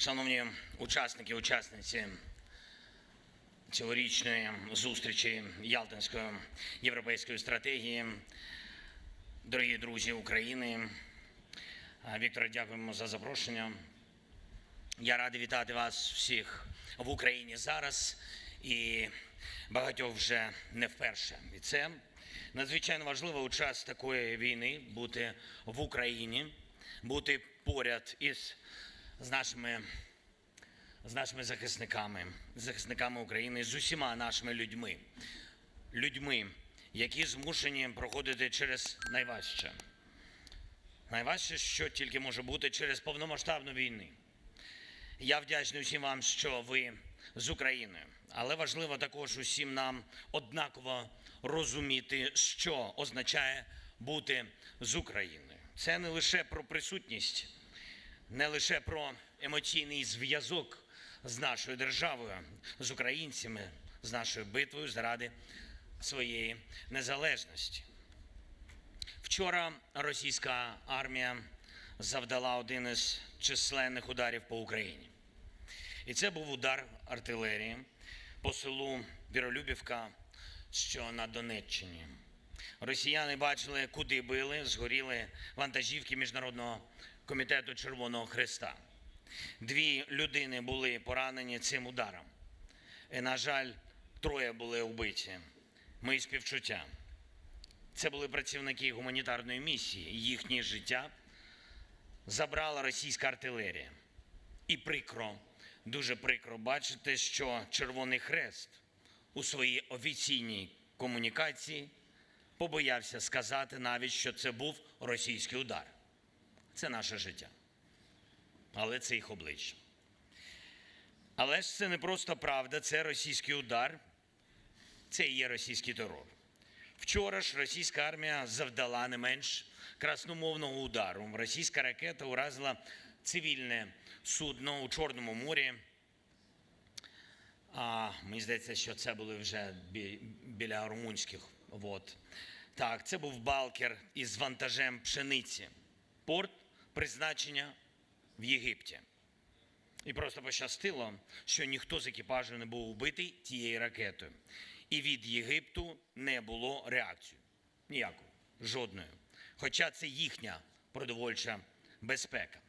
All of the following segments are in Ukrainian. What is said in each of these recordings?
Шановні учасники, учасниці цьогорічної зустрічі Ялтинської європейської стратегії, дорогі друзі України, а, Вікторе, дякуємо за запрошення. Я радий вітати вас всіх в Україні зараз і багатьох вже не вперше. І це надзвичайно важливо у час такої війни бути в Україні, бути поряд із з нашими, з нашими захисниками, захисниками України, з усіма нашими людьми, людьми, які змушені проходити через найважче. Найважче, що тільки може бути через повномасштабну війну. Я вдячний усім вам, що ви з України, але важливо також усім нам однаково розуміти, що означає бути з Україною. Це не лише про присутність, не лише про емоційний зв'язок з нашою державою, з українцями, з нашою битвою заради своєї незалежності. Вчора російська армія завдала один із численних ударів по Україні. І це був удар артилерії по селу Віролюбівка, що на Донеччині. Росіяни бачили, куди били, згоріли вантажівки Міжнародного комітету Червоного Христа. Дві людини були поранені цим ударом. І, на жаль, троє були вбиті. Мої співчуття. Це були працівники гуманітарної місії. Їхнє життя забрала російська артилерія. І прикро, дуже прикро бачити, що Червоний Хрест у своїй офіційній комунікації побоявся сказати навіть, що це був російський удар. Це наше життя. Але це їх обличчя. Але ж це не просто правда, це російський удар, це і є російський терор. Вчора ж російська армія завдала не менш красномовного удару. Російська ракета уразила цивільне судно у Чорному морі. А, мені здається, що це були вже бі- біля румунських вод. Так, це був балкер із вантажем пшениці. Порт призначення в Єгипті. І просто пощастило, що ніхто з екіпажу не був убитий тією ракетою. І від Єгипту не було реакції. Ніякої, жодної. Хоча це їхня продовольча безпека.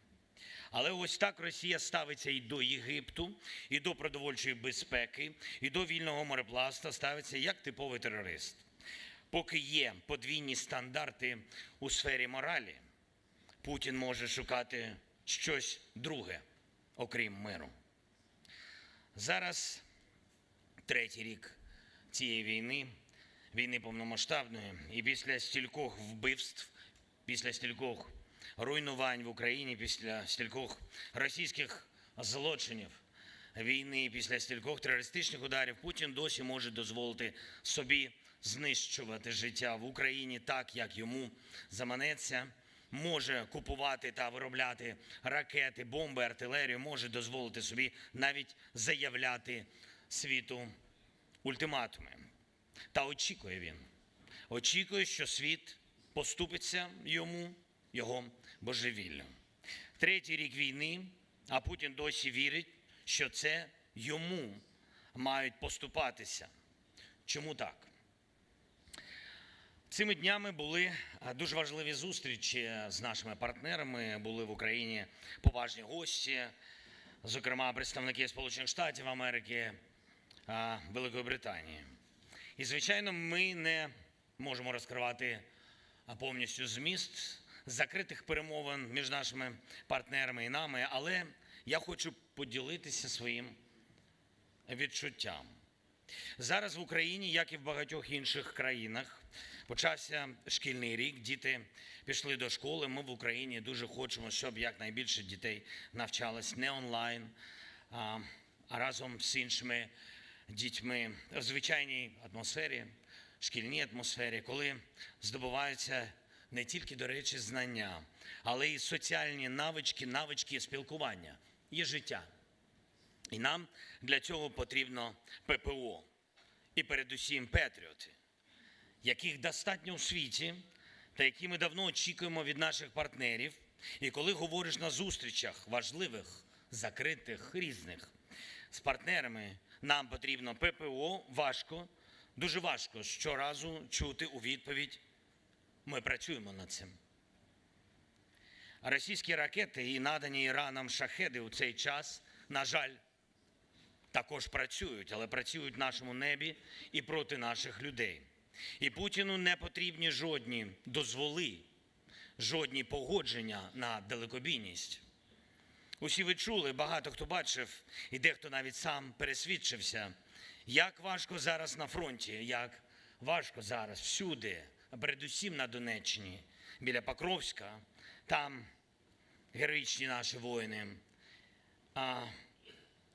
Але ось так Росія ставиться і до Єгипту, і до продовольчої безпеки, і до вільного морепласта ставиться як типовий терорист. Поки є подвійні стандарти у сфері моралі, Путін може шукати щось друге, окрім миру. Зараз третій рік цієї війни, війни повномасштабної, і після стількох вбивств, після стількох руйнувань в Україні, після стількох російських злочинів війни, після стількох терористичних ударів, Путін досі може дозволити собі знищувати життя в Україні так, як йому заманеться. Може купувати та виробляти ракети, бомби, артилерію, може дозволити собі навіть заявляти світу ультиматуми. Та очікує він. Очікує, що світ поступиться йому, його божевіллю. Третій рік війни, а Путін досі вірить, що це йому мають поступатися. Чому так? Цими днями були дуже важливі зустрічі з нашими партнерами. Були в Україні поважні гості, зокрема представники Сполучених Штатів Америки, Великої Британії. І, звичайно, ми не можемо розкривати повністю зміст закритих перемовин між нашими партнерами і нами, але я хочу поділитися своїм відчуттям. Зараз в Україні, як і в багатьох інших країнах, почався шкільний рік. Діти пішли до школи. Ми в Україні дуже хочемо, щоб якнайбільше дітей навчалось не онлайн, а разом з іншими дітьми в звичайній атмосфері, шкільній атмосфері, коли здобуваються не тільки, до речі, знання, але й соціальні навички, навички спілкування і життя. І нам для цього потрібно ППО і передусім Петріоти, яких достатньо у світі, та які ми давно очікуємо від наших партнерів. І коли говориш на зустрічах важливих закритих, різних. З партнерами нам потрібно ППО важко, дуже важко щоразу чути у відповідь. Ми працюємо над цим. Російські ракети і надані Іраном шахеди у цей час, на жаль, також працюють, але працюють в нашому небі і проти наших людей. І Путіну не потрібні жодні дозволи, жодні погодження на далекобійність. Усі ви чули, багато хто бачив, і дехто навіть сам пересвідчився, як важко зараз на фронті, як важко зараз всюди, передусім на Донеччині, біля Покровська, там героїчні наші воїни.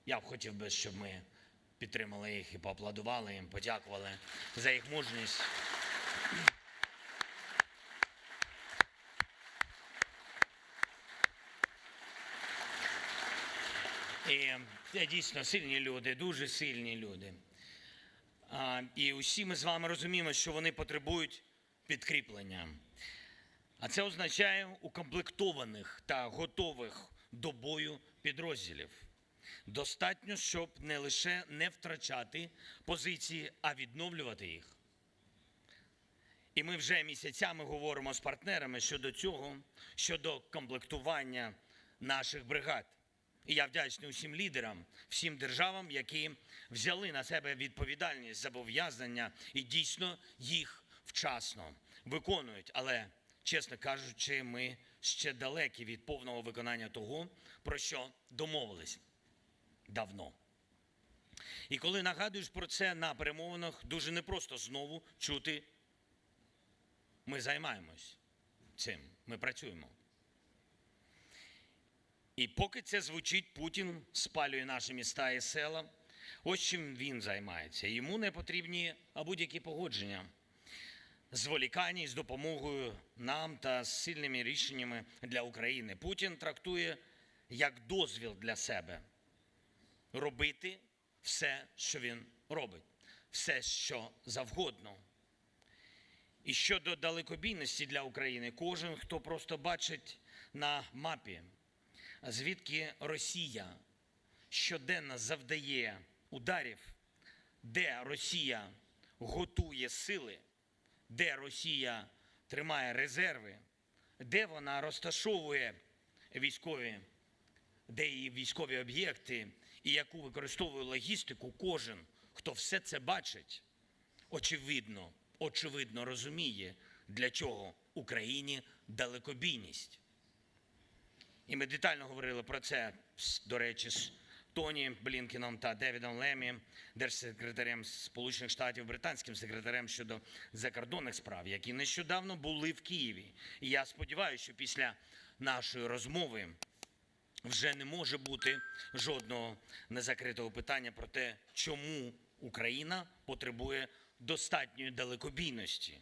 Я б хотів би, щоб ми підтримали їх і поаплодували їм, подякували за їх мужність. І це дійсно сильні люди, дуже сильні люди. А, І усі ми з вами розуміємо, що вони потребують підкріплення. А це означає укомплектованих та готових до бою підрозділів. Достатньо, щоб не лише не втрачати позиції, а відновлювати їх. І ми вже місяцями говоримо з партнерами щодо цього, щодо комплектування наших бригад. І я вдячний усім лідерам, всім державам, які взяли на себе відповідальність, зобов'язання і дійсно їх вчасно виконують. Але, чесно кажучи, ми ще далекі від повного виконання того, про що домовились давно. І коли нагадуєш про це на перемовинах, дуже непросто знову чути. Ми займаємось цим, ми працюємо. І поки це звучить, Путін спалює наші міста і села. Ось чим він займається. Йому не потрібні будь-які погодження. Зволікання з допомогою нам та з сильними рішеннями для України. Путін трактує як дозвіл для себе робити все, що він робить, все, що завгодно. І щодо далекобійності для України, кожен, хто просто бачить на мапі, звідки Росія щоденно завдає ударів, де Росія готує сили, де Росія тримає резерви, де вона розташовує військові, де її військові об'єкти і яку використовує логістику, кожен, хто все це бачить, очевидно, очевидно розуміє, для чого Україні далекобійність. І ми детально говорили про це, до речі, з Тоні Блінкеном та Девідом Лемі, держсекретарем Сполучених Штатів, британським секретарем щодо закордонних справ, які нещодавно були в Києві. І я сподіваюся, що після нашої розмови вже не може бути жодного незакритого питання про те, чому Україна потребує достатньої далекобійності.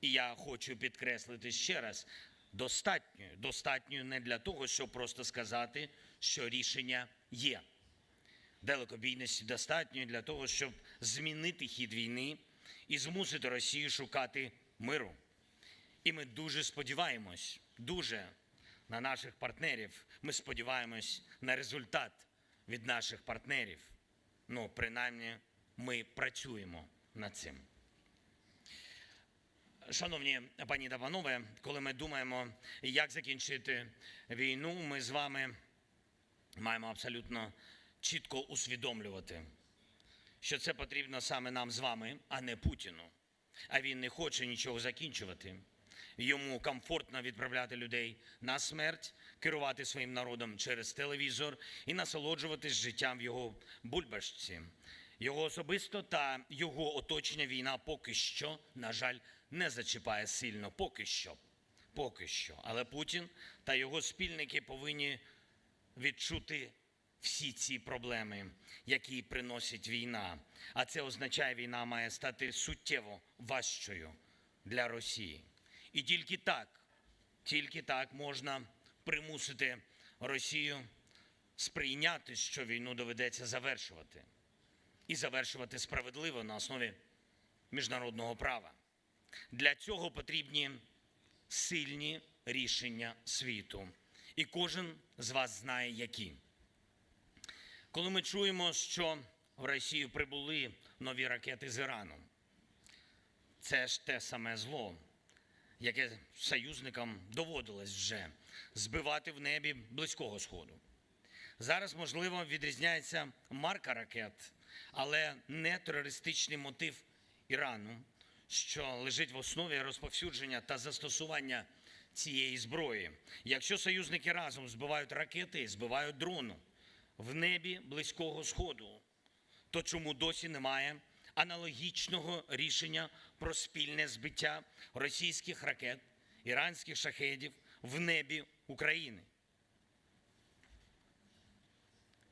І я хочу підкреслити ще раз: достатньою, достатньою не для того, щоб просто сказати, що рішення є. Далекобійності достатньої для того, щоб змінити хід війни і змусити Росію шукати миру. І ми дуже сподіваємось, дуже на наших партнерів. Ми сподіваємось на результат від наших партнерів. Ну, принаймні, ми працюємо над цим. Шановні пані та панове, коли ми думаємо, як закінчити війну, ми з вами маємо абсолютно чітко усвідомлювати, що це потрібно саме нам з вами, а не Путіну. А він не хоче нічого закінчувати. Йому комфортно відправляти людей на смерть, керувати своїм народом через телевізор і насолоджуватись життям в його бульбашці. Його особисто та його оточення війна поки що, на жаль, не зачіпає сильно. Поки що. Поки що. Але Путін та його спільники повинні відчути всі ці проблеми, які приносить війна. А це означає, війна має стати суттєво важчою для Росії. І тільки так, тільки так можна примусити Росію сприйняти, що війну доведеться завершувати, і завершувати справедливо на основі міжнародного права. Для цього потрібні сильні рішення світу. І кожен з вас знає, які. Коли ми чуємо, що в Росію прибули нові ракети з Ірану, це ж те саме зло, яке союзникам доводилось вже збивати в небі близького сходу. Зараз, можливо, відрізняється марка ракет, але не терористичний мотив Ірану, що лежить в основі розповсюдження та застосування цієї зброї. Якщо союзники разом збивають ракети, збивають дрону в небі близького сходу, то чому досі немає аналогічного рішення про спільне збиття російських ракет, іранських шахедів в небі України?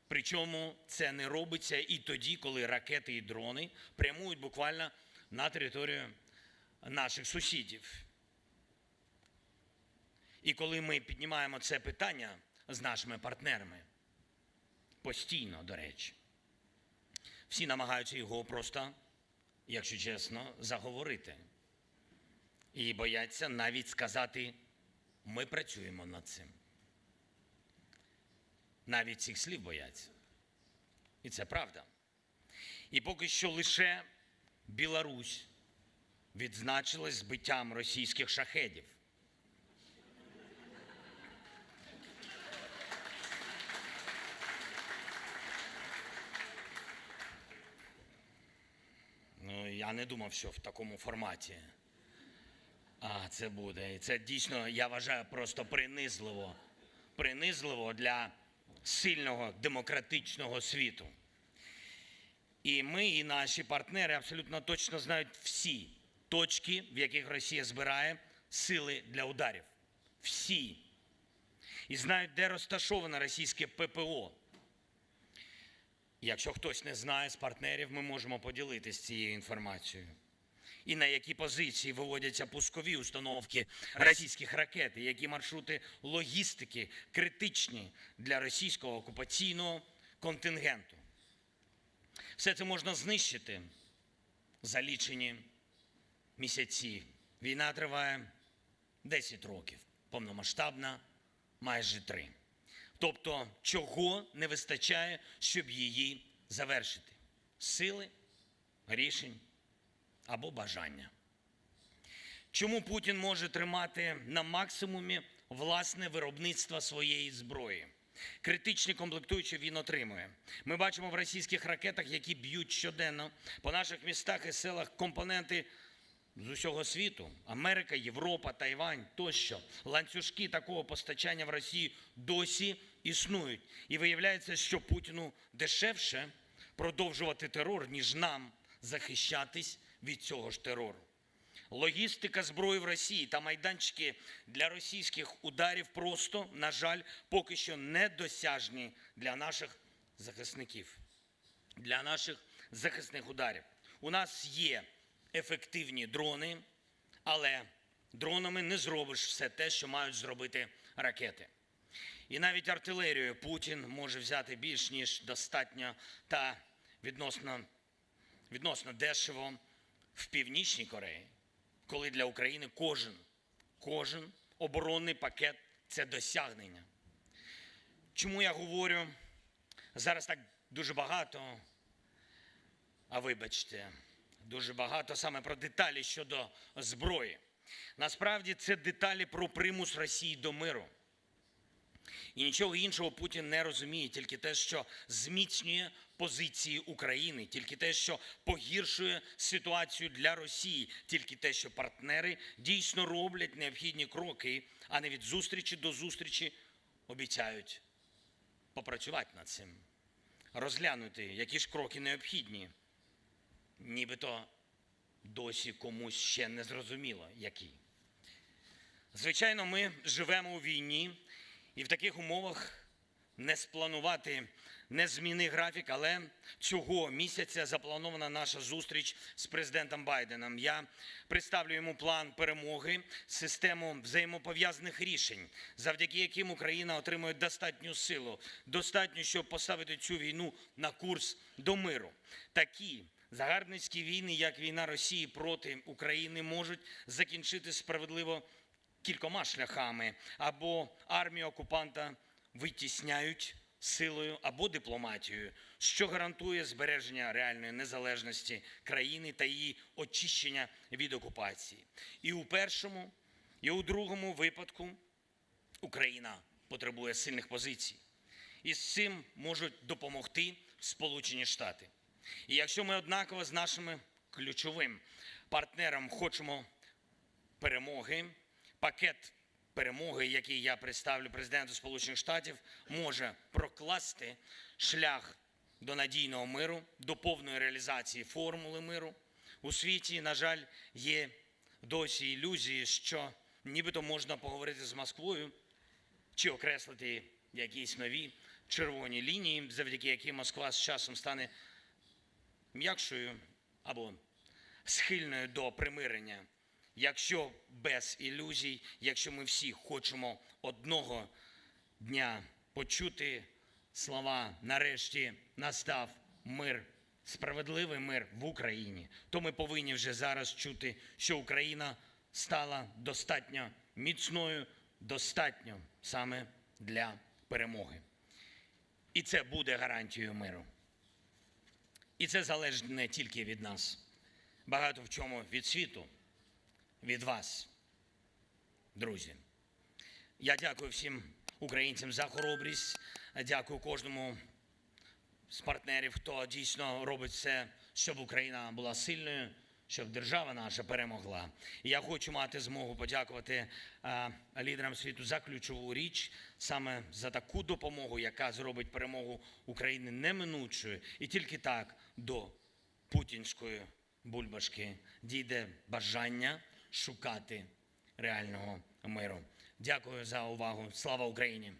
Причому це не робиться і тоді, коли ракети і дрони прямують буквально на територію наших сусідів. І коли ми піднімаємо це питання з нашими партнерами, постійно, до речі, всі намагаються його просто, якщо чесно, заговорити. І бояться навіть сказати, ми працюємо над цим. Навіть цих слів бояться. І це правда. І поки що лише Білорусь відзначилась збиттям російських шахедів. Я не думав, що в такому форматі а, це буде. І це дійсно, я вважаю, просто принизливо. Принизливо для сильного демократичного світу. І ми, і наші партнери абсолютно точно знають всі точки, в яких Росія збирає сили для ударів. Всі. І знають, де розташоване російське ППО. Якщо хтось не знає з партнерів, ми можемо поділитися цією інформацією. І на які позиції виводяться пускові установки російських ракет, і які маршрути логістики критичні для російського окупаційного контингенту. Все це можна знищити за лічені місяці. Війна триває 10 років, повномасштабна майже 3. Тобто, чого не вистачає, щоб її завершити? Сили, рішень або бажання. Чому Путін може тримати на максимумі власне виробництво своєї зброї? Критичні комплектуючі він отримує. Ми бачимо в російських ракетах, які б'ють щоденно по наших містах і селах компоненти з усього світу: Америка, Європа, Тайвань тощо. Ланцюжки такого постачання в Росії досі існують. І виявляється, що Путіну дешевше продовжувати терор, ніж нам захищатись від цього ж терору. Логістика зброї в Росії та майданчики для російських ударів просто, на жаль, поки що недосяжні для наших захисників, для наших захисних ударів. У нас є ефективні дрони, але дронами не зробиш все те, що мають зробити ракети. І навіть артилерію Путін може взяти більш ніж достатньо та відносно, відносно дешево в Північній Кореї, коли для України кожен, кожен оборонний пакет це досягнення. Чому я говорю зараз так дуже багато, а вибачте, дуже багато саме про деталі щодо зброї. Насправді це деталі про примус Росії до миру. І нічого іншого Путін не розуміє, тільки те, що зміцнює позиції України, тільки те, що погіршує ситуацію для Росії, тільки те, що партнери дійсно роблять необхідні кроки, а не від зустрічі до зустрічі обіцяють попрацювати над цим, розглянути, які ж кроки необхідні, нібито досі комусь ще не зрозуміло, які. Звичайно, ми живемо у війні, і в таких умовах не спланувати, не зміни графік, але цього місяця запланована наша зустріч з президентом Байденом. Я представлю йому план перемоги, систему взаємопов'язаних рішень, завдяки яким Україна отримує достатню силу, достатньо, щоб поставити цю війну на курс до миру. Такі загарбницькі війни, як війна Росії проти України, можуть закінчити справедливо кількома шляхами або армію окупанта витісняють силою або дипломатією, що гарантує збереження реальної незалежності країни та її очищення від окупації. І у першому, і у другому випадку Україна потребує сильних позицій. І з цим можуть допомогти Сполучені Штати. І якщо ми однаково з нашими ключовим партнером хочемо перемоги, пакет перемоги, який я представлю президенту Сполучених Штатів, може прокласти шлях до надійного миру, до повної реалізації формули миру. У світі, на жаль, є досі ілюзії, що нібито можна поговорити з Москвою чи окреслити якісь нові червоні лінії, завдяки яким Москва з часом стане м'якшою або схильною до примирення. Якщо без ілюзій, якщо ми всі хочемо одного дня почути слова нарешті настав мир, справедливий мир в Україні, то ми повинні вже зараз чути, що Україна стала достатньо міцною, достатньо саме для перемоги. І це буде гарантією миру. І це залежить не тільки від нас, багато в чому від світу, від вас, друзі. Я дякую всім українцям за хоробрість. Дякую кожному з партнерів, хто дійсно робить все, щоб Україна була сильною, щоб держава наша перемогла. І я хочу мати змогу подякувати лідерам світу за ключову річ, саме за таку допомогу, яка зробить перемогу України неминучою. І тільки так до путінської бульбашки дійде бажання шукати реального миру. Дякую за увагу. Слава Україні!